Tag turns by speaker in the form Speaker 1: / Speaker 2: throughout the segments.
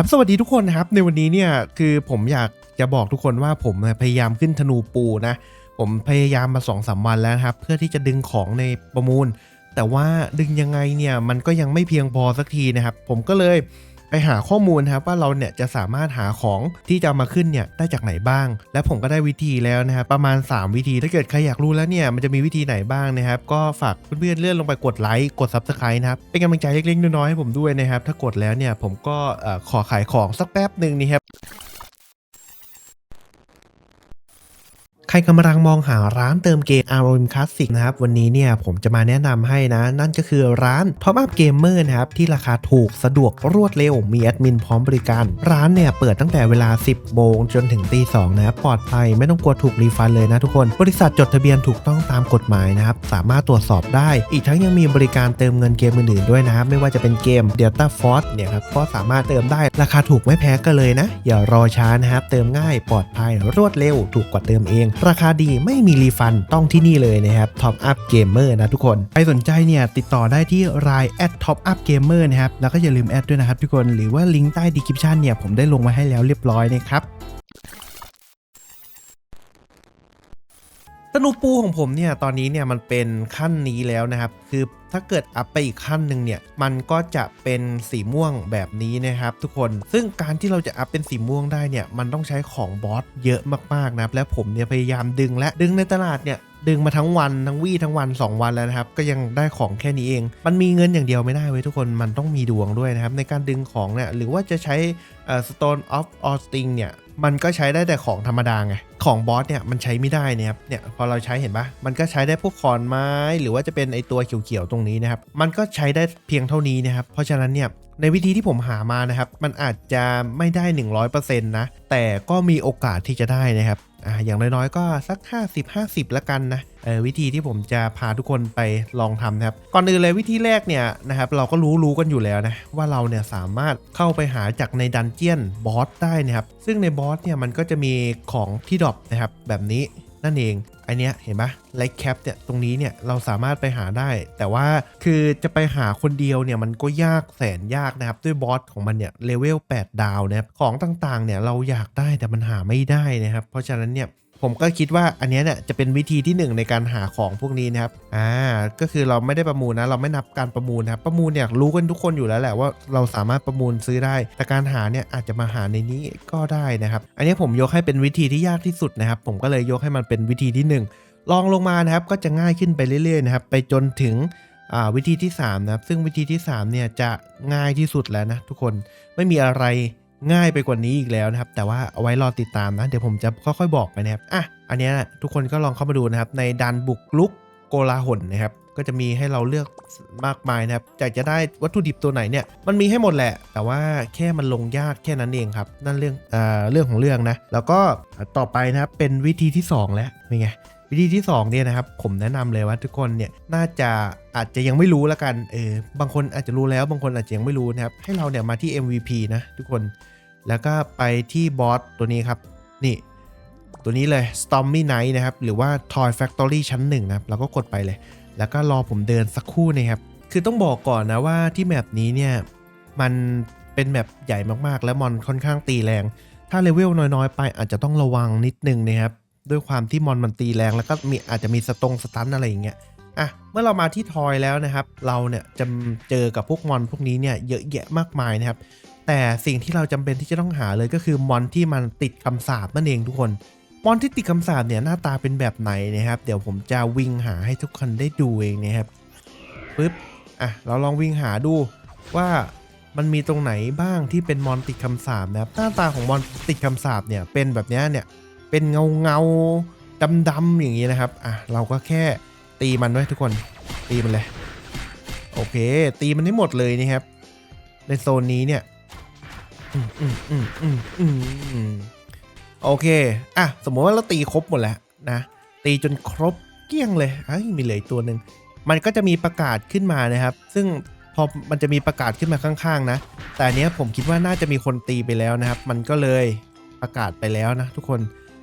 Speaker 1: ครับสวัสดีทุกคนนะครับในวันนี้เนี่ยคือผมอยากจะบอกทุกคนว่าผมพยายามขึ้นธนูปูนะ ผมพยายามมา2อสวันแล้วนะครับ เพื่อที่จะดึงของในประมูล แต่ว่าดึงยังไงเนี่ยมันก็ยังไม่เพียงพอสักทีนะครับ ผมก็เลย ไปหาข้อมูลครับว่าเราเนี่ยจะสามารถหาของที่จะมาขึ้นเนี่ยได้จากไหนบ้าง และผมก็ได้วิธีแล้วนะครับประมาณ 3 วิธีถ้าเกิดใครอยากรู้แล้วเนี่ยมันจะมีวิธีไหนบ้างนะครับก็ฝากเพื่อนๆเลื่อนลงไปกดไลค์กด Subscribe นะครับเป็นกำลังใจเล็กๆน้อยๆให้ผมด้วยนะครับถ้ากดแล้วเนี่ยผมก็ขอขายของสักแป๊บหนึ่งนี่ครับ ใครกำลังมองหาร้านเติมเกม ROM Classic นะครับ วันนี้เนี่ยผมจะมาแนะนำให้นะ นั่นก็คือร้าน Top Up Gamer นะครับ ที่ราคาถูกสะดวกรวดเร็ว มีแอดมินพร้อมบริการ ร้านเนี่ยเปิดตั้งแต่เวลา 10 โมงจนถึงตี2นะครับ ปลอดภัยไม่ต้องกลัวถูกรีฟันเลยนะทุกคน บริษัทจดทะเบียนถูกต้องตามกฎหมายนะครับ สามารถตรวจสอบได้ อีกทั้งยังมีบริการเติมเงินเกมอื่นๆด้วยนะครับ ไม่ว่าจะเป็นเกม Delta Force เนี่ยครับ ก็สามารถเติมได้ ราคาถูกไม่แพ้กันเลยนะ อย่ารอช้านะครับ เติมง่าย ปลอดภัย รวดเร็ว ถูกกว่าเติมเองราคาดีไม่มีรีฟันต้องที่นี่เลยนะครับ Top Up Gamer นะทุกคน ใครสนใจเนี่ยติดต่อได้ที่ราย at Top Up Gamer นะครับ แล้วก็อย่าลืมแอดด้วยนะครับทุกคน หรือว่าลิงก์ใต้ดีคริปชันเนี่ยผมได้ลงไว้ให้แล้วเรียบร้อยนะครับ ธนูปูของผมเนี่ยตอนนี้เนี่ยมันเป็นขั้นนี้แล้วนะครับ คือถ้าเกิดอัพไปอีกขั้นหนึ่งเนี่ยมันก็จะเป็นสีม่วงแบบนี้นะครับ ทุกคนซึ่งการที่เราจะอัพเป็นสีม่วงได้เนี่ยมันต้องใช้ของบอสเยอะมากๆนะครับและผมเนี่ยพยายามดึงและดึงในตลาดเนี่ยดึงมาทั้งวันทั้งวี่ทั้งวัน 2 วันแล้วนะครับ ก็ยังได้ของแค่นี้เอง มันมีเงินอย่างเดียวไม่ได้เว้ยทุกคนมันต้องมีดวงด้วยนะครับ ในการดึงของเนี่ยหรือว่าจะใช้ Stone of All Sting เนี่ย มันก็ใช้ได้แต่ของธรรมดาไง ของบอสเนี่ยมันใช้ไม่ได้นะครับเนี่ยพอเราใช้เห็นปะมันก็ใช้ได้พวกขอนไม้ หรือว่าจะเป็นไอตัวเขียวๆตรงนี้นะครับ มันก็ใช้ได้เพียงเท่านี้นะครับ เพราะฉะนั้นเนี่ยในวิธีที่ผมหามานะครับ มันอาจจะไม่ได้ 100%นะ แต่ก็มีโอกาสที่จะได้นะครับ อ่าอย่างน้อยๆก็สัก 50 50 ละกันนะเออวิธีที่ผมจะพาทุกคนไปลองทำนะครับ ก่อนอื่นเลยวิธีแรกเนี่ยนะครับเราก็รู้รู้กันอยู่แล้วนะว่าเราเนี่ยสามารถเข้าไปหาจากในดันเจียนบอสได้นะครับ ซึ่งในบอสเนี่ยมันก็จะมีของที่ดรอปนะครับแบบนี้ นั่นเองอันเนี้ยเห็นปะไลท์แคปเนี่ยตรงนี้เนี่ยเราสามารถไปหาได้ แต่ว่าคือจะไปหาคนเดียวเนี่ยมันก็ยากแสนยากนะครับ ด้วยบอสของมันเนี่ยเลเวล8ดาวนะครับของต่างๆเนี่ยเราอยากได้แต่มันหาไม่ได้นะครับ เพราะฉะนั้นเนี่ย ผมก็คิดว่าอันนี้เนี่ยจะเป็นวิธีที่หนึ่งในการหาของพวกนี้นะครับ อ่า ก็คือเราไม่ได้ประมูลนะ เราไม่นับการประมูลนะครับ ประมูลเนี่ยรู้กันทุกคนอยู่แล้วแหละว่าเราสามารถประมูลซื้อได้ แต่การหาเนี่ยอาจจะมาหาในนี้ก็ได้นะครับ อันนี้ผมยกให้เป็นวิธีที่ยากที่สุดนะครับ ผมก็เลยยกให้มันเป็นวิธีที่หนึ่งลองลงมานะครับ ก็จะง่ายขึ้นไปเรื่อยๆนะครับ ไปจนถึงอ่าวิธีที่3นะครับ ซึ่งวิธีที่3เนี่ยจะง่ายที่สุดแล้วนะทุกคน ไม่มีอะไร ง่ายไปกว่านี้อีกแล้วนะครับ แต่ว่าเอาไว้รอติดตามนะ เดี๋ยวผมจะค่อยๆบอกไปนะครับอะอันนี้ยทุกคนก็ลองเข้ามาดูนะครับ ในดันบุกลุกโกลาหลนะครับก็จะมีให้เราเลือกมากมายนะครับอยากจะได้วัตถุดิบตัวไหนเนี่ย มันมีให้หมดแหละ แต่ว่าแค่มันลงยากแค่นั้นเองครับ นั่นเรื่องเอ่อเรื่องของเรื่องนะ แล้วก็ต่อไปนะครับเป็นวิธีที่สองแล้วเป็นไง วิธีที่2เนี่ยนะครับผมแนะนำเลยว่าทุกคนเนี่ยน่าจะอาจจะยังไม่รู้แล้วกันเออบางคนอาจจะรู้แล้วบางคนอาจจะยังไม่รู้นะครับให้เราเนี่ยมาที่ MVP นะทุกคนแล้วก็ไปที่บอสตัวนี้ครับนี่ตัวนี้เลย Stormy Night นะครับหรือว่า Toy Factory ชั้นหนึ่งนะครับเราก็กดไปเลย แล้วก็รอผมเดินสักครู่นะครับคือต้องบอกก่อนนะว่าที่แมปนี้เนี่ยมันเป็นแมปใหญ่มากๆ และมอนค่อนข้างตีแรง ถ้าเลเวลน้อยๆ ไปอาจจะต้องระวังนิดนึงนะครับ ด้วยความที่มอนมันตีแรงแล้วก็มีอาจจะมีสตรงสตันอะไรอย่างเงี้ยอะเมื่อเรามาที่ทอยแล้วนะครับ เราเนี่ยจะเจอกับพวกมอนพวกนี้เนี่ยเยอะแยะมากมายนะครับ แต่สิ่งที่เราจำเป็นที่จะต้องหาเลยก็คือมอนที่มันติดคำสาปนั่นเองทุกคนมอนที่ติดคำสาปเนี่ยหน้าตาเป็นแบบไหนนะครับ เดี๋ยวผมจะวิ่งหาให้ทุกคนได้ดูเองนะครับปึ๊บอะเราลองวิ่งหาดูว่ามันมีตรงไหนบ้างที่เป็นมอนติดคำสาปนะครับหน้าตาของมอนติดคำสาปเนี่ยเป็นแบบเนี้ยเนี่ย เป็นเงาเงาดำดำๆอย่างนี้นะครับ อะ เราก็แค่ตีมันไว้ทุกคน ตีมันเลย โอเค ตีมันให้หมดเลยนะครับ ในโซนนี้เนี่ยอืมอืมอืมอืมอืมโอเค อะ สมมติว่าเราตีครบหมดแล้วนะ ตีจนครบเกลี้ยงเลยเอ้ยมีเหลือตัวหนึ่ง มันก็จะมีประกาศขึ้นมานะครับ ซึ่งพอมันจะมีประกาศขึ้นมาข้างๆ นะ แต่อันเนี้ยผมคิดว่าน่าจะมีคนตีไปแล้วนะครับ มันก็เลยประกาศไปแล้วนะทุกคน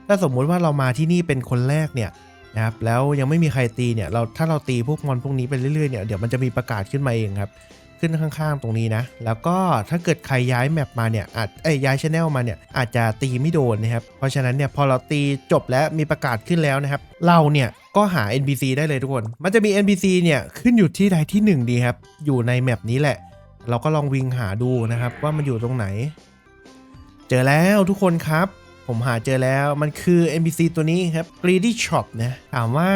Speaker 1: ถ้าสมมุติว่าเรามาที่นี่เป็นคนแรกเนี่ยนะครับแล้วยังไม่มีใครตีเนี่ยเราถ้าเราตีพวกมอนพวกนี้ไปเรื่อยๆเนี่ยเดี๋ยวมันจะมีประกาศขึ้นมาเองครับ ขึ้นข้างๆตรงนี้นะ แล้วก็ถ้าเกิดใครย้ายแมปมาเนี่ยอาจเอ้ยย้ายชแนลมาเนี่ยอาจจะตีไม่โดนนะครับเพราะฉะนั้นเนี่ยพอเราตีจบแล้วมีประกาศขึ้นแล้วนะครับ เราเนี่ยก็หา NPC ได้เลยทุกคน มันจะมี NPC เนี่ยขึ้นอยู่ที่ใดที่หนึ่งดีครับ อยู่ในแมปนี้แหละ เราก็ลองวิ่งหาดูนะครับว่ามันอยู่ตรงไหน เจอแล้วทุกคนครับ ผมหาเจอแล้วมันคือ NPC ตัวนี้ครับ Greedy Shop นะถามว่า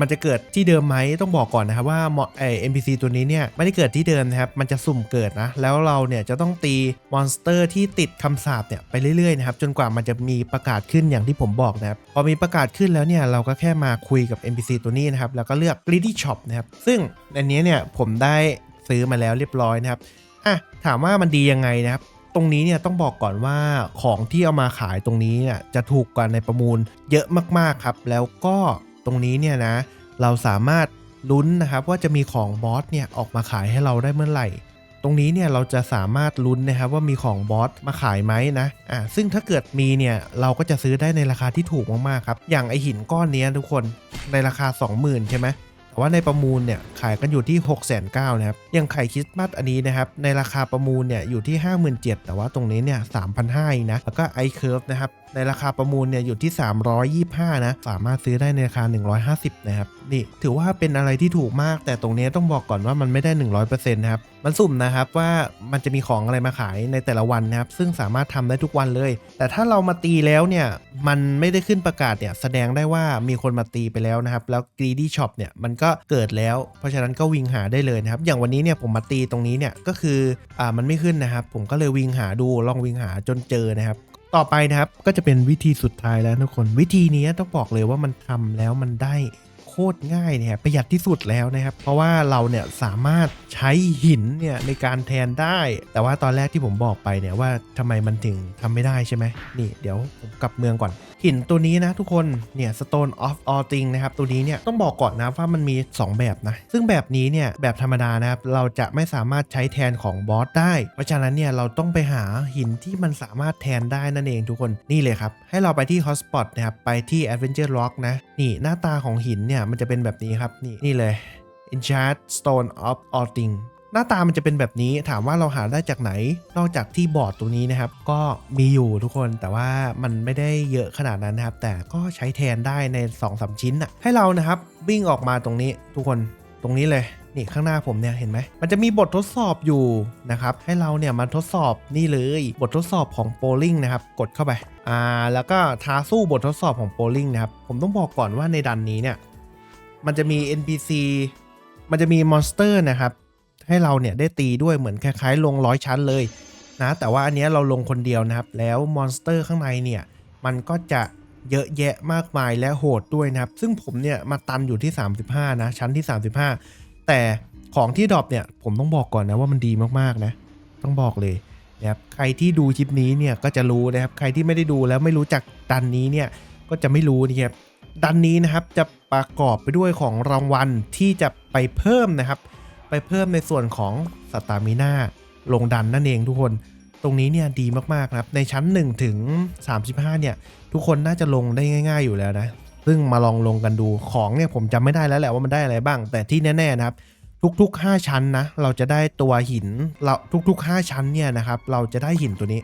Speaker 1: มันจะเกิดที่เดิมไหมต้องบอกก่อนนะครับว่าเหมาะไอ NPC ตัวนี้เนี่ยไม่ได้เกิดที่เดิมนะครับ มันจะสุ่มเกิดนะ แล้วเราเนี่ยจะต้องตีมอนสเตอร์ที่ติดคำสาปเนี่ยไปเรื่อยๆนะครับ จนกว่ามันจะมีประกาศขึ้นอย่างที่ผมบอกนะครับ พอมีประกาศขึ้นแล้วเนี่ยเราก็แค่มาคุยกับ NPC ตัวนี้นะครับ แล้วก็เลือก Greedy Shop นะครับ ซึ่งอันนี้เนี่ยผมได้ซื้อมาแล้วเรียบร้อยนะครับอะถามว่ามันดียังไงนะครับ ตรงนี้เนี่ยต้องบอกก่อนว่าของที่เอามาขายตรงนี้เนี่ยจะถูกกว่าในประมูลเยอะมากๆครับ แล้วก็ตรงนี้เนี่ยนะเราสามารถลุ้นนะครับว่าจะมีของบอสเนี่ยออกมาขายให้เราได้เมื่อไหร่ ตรงนี้เนี่ยเราจะสามารถลุ้นนะครับว่ามีของบอสมาขายไหมนะอ่าซึ่งถ้าเกิดมีเนี่ยเราก็จะซื้อได้ในราคาที่ถูกมากๆครับอย่างไอหินก้อนนี้ทุกคนในราคา 20,000 ใช่ไหม แต่ว่าในประมูลเนี่ยขายกันอยู่ที่ 6 9 0 0 0นะครับอย่างไข่คริสต์มาสอันนี้นะครับในราคาประมูลเนี่ยอยู่ที่ 57,000แต่ว่าตรงนี้เนี่ย3,500เองนะแล้วก็ไอเคิร์ฟนะครับในราคาประมูลเนี่ยอยู่ที่ 325 นะสามารถซื้อได้ในราคา 150 นะครับนี่ถือว่าเป็นอะไรที่ถูกมาก แต่ตรงนี้ต้องบอกก่อนว่ามันไม่ได้ 100%นะครับ มันสุ่มนะครับว่ามันจะมีของอะไรมาขายในแต่ละวันนะครับ ซึ่งสามารถทำได้ทุกวันเลย แต่ถ้าเรามาตีแล้วเนี่ย มันไม่ได้ขึ้นประกาศเนี่ยแสดงได้ว่ามีคนมาตีไปแล้วนะครับ แล้ว Greedy Shop เนี่ยมันก็เกิดแล้ว เพราะฉะนั้นก็วิ่งหาได้เลยนะครับ อย่างวันนี้เนี่ยผมมาตีตรงนี้เนี่ยก็คืออ่ามันไม่ขึ้นนะครับ ผมก็เลยวิ่งหาดูลองวิ่งหาจนเจอนะครับต่อไปนะครับก็จะเป็นวิธีสุดท้ายแล้วทุกคนวิธีนี้ต้องบอกเลยว่ามันทำแล้วมันได้ คตรง่ายเนี่ยประหยัดที่สุดแล้วนะครับ เพราะว่าเราเนี่ยสามารถใช้หินเนี่ยในการแทนได้ แต่ว่าตอนแรกที่ผมบอกไปเนี่ยว่าทำไมมันถึงทำไม่ได้ใช่ไหมนี่เดี๋ยวผมกลับเมืองก่อน หินตัวนี้นะทุกคน เนี่ย Stone of All Thing นะครับ ตัวนี้เนี่ยต้องบอกก่อนนะว่ามันมี 2 แบบนะ ซึ่งแบบนี้เนี่ยแบบธรรมดานะครับ เราจะไม่สามารถใช้แทนของบอสได้ เพราะฉะนั้นเนี่ยเราต้องไปหาหินที่มันสามารถแทนได้นั่นเองทุกคน นี่เลยครับ ให้เราไปที่ Hotspot นะครับ ไปที่ Adventure Rock นะ นี่หน้าตาของหินเนี่ยมันจะเป็นแบบนี้ครับ นี่นี่เลย Enchant Stone of All Thing หน้าตามันจะเป็นแบบนี้ถามว่าเราหาได้จากไหน นอกจากที่บอร์ดตรงนี้นะครับ ก็มีอยู่ทุกคนแต่ว่ามันไม่ได้เยอะขนาดนั้นนะครับ แต่ก็ใช้แทนได้ใน2อสชิ้นน่ะให้เรานะครับวิ่งออกมาตรงนี้ทุกคนตรงนี้เลยนี่ข้างหน้าผมเนี่ยเห็นไหม มันจะมีบททดสอบอยู่นะครับ ให้เราเนี่ยมาทดสอบนี่เลย บททดสอบของโปลิงนะครับ กดเข้าไป อ่า แล้วก็ท้าสู้บททดสอบของโปลิงนะครับ ผมต้องบอกก่อนว่าในดันนี้เนี่ย มันจะมี NPC มันจะมีมอนสเตอร์นะครับ ให้เราเนี่ยได้ตีด้วยเหมือนคล้ายๆ ลงร้อยชั้นเลยนะแต่ว่าอันนี้เราลงคนเดียวนะครับ แล้วมอนสเตอร์ข้างในเนี่ยมันก็จะเยอะแยะมากมายและโหดด้วยนะครับ ซึ่งผมเนี่ยมาตันอยู่ที่ 35 นะ ชั้นที่ 35 แต่ของที่ดรอปเนี่ยผมต้องบอกก่อนนะว่ามันดีมากๆนะ ต้องบอกเลยนะครับใครที่ดูคลิปนี้เนี่ยก็จะรู้นะครับ ใครที่ไม่ได้ดูแล้วไม่รู้จักดันนี้เนี่ยก็จะไม่รู้นะครับดันนี้นะครับจะประกอบไปด้วยของรางวัลที่จะไปเพิ่มนะครับ ไปเพิ่มในส่วนของสตามิน่าลงดันนั่นเองทุกคน ตรงนี้เนี่ยดีมากๆนะครับ ในชั้น 1 ถึง 35 เนี่ย ทุกคนน่าจะลงได้ง่าย ๆ อยู่แล้วนะ ซึ่งมาลองลงกันดูของเนี่ยผมจำไม่ได้แล้วแหละว่ามันได้อะไรบ้าง แต่ที่แน่ๆนะครับ ทุกๆ 5 ชั้นนะ เราจะได้ตัวหินเราทุกๆ 5 ชั้นเนี่ยนะครับเราจะได้หินตัวนี้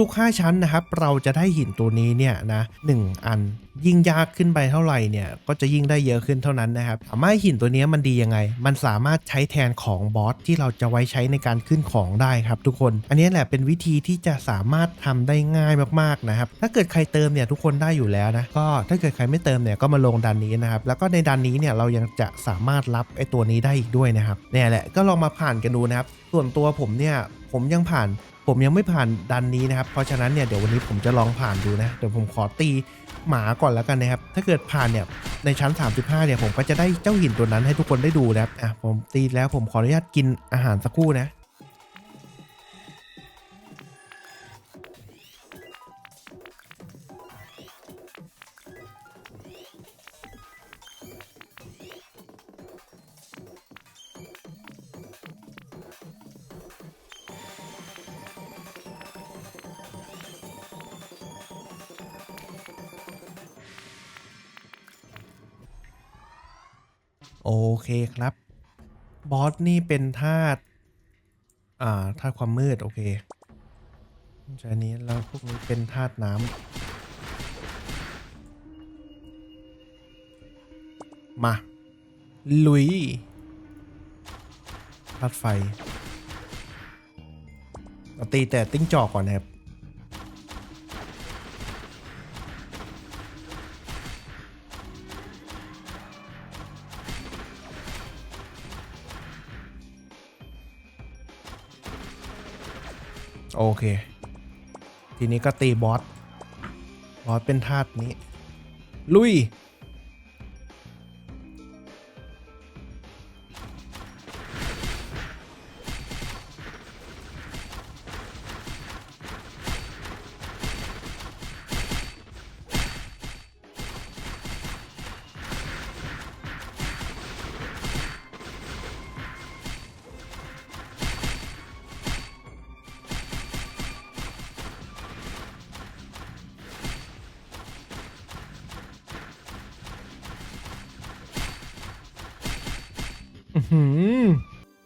Speaker 1: ทุกๆ 5 ชั้นนะครับ เราจะได้หินตัวนี้เนี่ยนะหนึ่งอันยิ่งยากขึ้นไปเท่าไหร่เนี่ยก็จะยิ่งได้เยอะขึ้นเท่านั้นนะครับถามว่าหินตัวนี้มันดียังไง มันสามารถใช้แทนของบอสที่เราจะไว้ใช้ในการขึ้นของได้ครับทุกคน อันนี้แหละเป็นวิธีที่จะสามารถทำได้ง่ายมากๆนะครับ ถ้าเกิดใครเติมเนี่ยทุกคนได้อยู่แล้วนะก็ถ้าเกิดใครไม่เติมเนี่ยก็มาลงดันนี้นะครับ แล้วก็ในดันนี้เนี่ยเรายังจะสามารถรับไอ้ตัวนี้ได้อีกด้วยนะครับเนี่ยแหละก็ลองมาผ่านกันดูนะครับ ส่วนตัวผมเนี่ยผมยังผ่าน ผมยังไม่ผ่านดันนี้นะครับ เพราะฉะนั้นเนี่ยเดี๋ยววันนี้ผมจะลองผ่านดูนะ เดี๋ยวผมขอตีหมาก่อนแล้วกันนะครับ ถ้าเกิดผ่านเนี่ยในชั้น 35 เนี่ยผมก็จะได้เจ้าหินตัวนั้นให้ทุกคนได้ดูนะครับอะผมตีแล้วผมขออนุญาตกินอาหารสักครู่นะ โอเคครับ บอสนี่เป็นธาตุอ่าธาตุความมืด โอเคใช้อันนี้แล้วพวกนี้เป็นธาตุน้ำมา ลุยธาตุไฟเราตีแต่ติ้งจอกก่อนนะครับ โอเค ทีนี้ก็ตีบอส บอสเป็นธาตุนี้ ลุย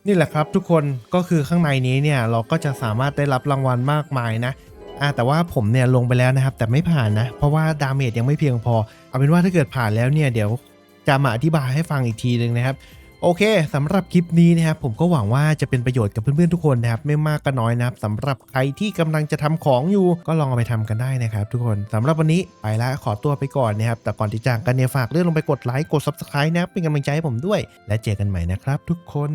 Speaker 1: นี่แหละครับทุกคนก็คือข้างในนี้เนี่ยเราก็จะสามารถได้รับรางวัลมากมายนะอ่าแต่ว่าผมเนี่ยลงไปแล้วนะครับ แต่ไม่ผ่านนะ เพราะว่าดาเมจยังไม่เพียงพอ เอาเป็นว่าถ้าเกิดผ่านแล้วเนี่ยเดี๋ยวจะมาอธิบายให้ฟังอีกทีหนึ่งนะครับ โอเคสำหรับคลิปนี้นะครับผมก็หวังว่าจะเป็นประโยชน์กับเพื่อนๆทุกคนนะครับไม่มากก็น้อยนะครับสำหรับใครที่กำลังจะทำของอยู่ ก็ลองเอาไปทำกันได้นะครับทุกคนสำหรับวันนี้ไปละขอตัวไปก่อนนะครับแต่ก่อนที่จากกันเนี่ยฝากเลื่อนลงไปกดไลค์กด subscribe นะครับเป็นกำลังใจให้ผมด้วย และเจอกันใหม่นะครับทุกคน